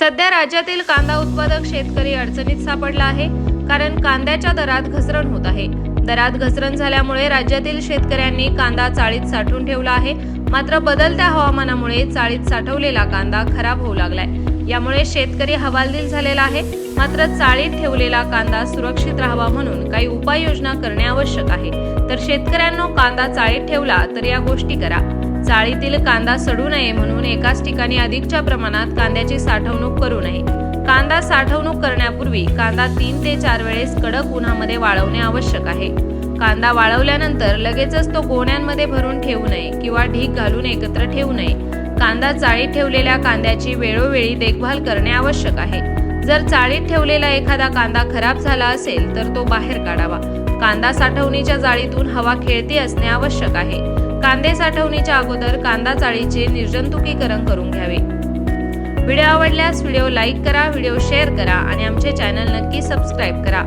सध्या राज्यातील कांदा उत्पादक शेतकरी अडचणीत सापडला आहे कारण कांद्याच्या दरात घसरण होत आहे. दरात घसरण झाल्यामुळे राज्यातील शेतकऱ्यांनी कांदा चाळीत साठवून ठेवला आहे. मात्र बदलत्या हवामानामुळे चाळीत साठवलेला कांदा खराब होऊ लागलाय. यामुळे शेतकरी हवालदिल झालेला आहे. मात्र चाळीत ठेवलेला कांदा सुरक्षित राहावा म्हणून काही उपाययोजना करणे आवश्यक आहे. तर शेतकऱ्यांनो कांदा चाळीत ठेवला तर या गोष्टी करा. चाळीतील कांदा सडू नये म्हणून एकाच ठिकाणी अधिकच्या प्रमाणात कांद्याची साठवणूक करू नये. कांदा साठवणूक करण्यापूर्वी कांदा तीन ते चार वेळेस कडक उन्हामध्ये वाळवणे आवश्यक आहे. कांदा वाळवल्यानंतर लगेचच तो गोण्यांमध्ये भरून ठेवू नये किंवा ढीक घालून एकत्र ठेवू नये. कांदा चाळीत ठेवलेल्या कांद्याची वेळोवेळी देखभाल करणे आवश्यक आहे. जर चाळीत ठेवलेला एखादा कांदा खराब झाला असेल तर तो बाहेर काढावा. कांदा साठवणीच्या जाळीतून हवा खेळती असणे आवश्यक आहे. कांदे साठवणीच्या अगोदर कांदा चाळीचे निर्जंतुकीकरण करून घ्यावे. व्हिडिओ आवडल्यास व्हिडिओ लाईक करा व्हिडिओ शेअर करा आणि आमचे चॅनल नक्की सबस्क्राईब करा.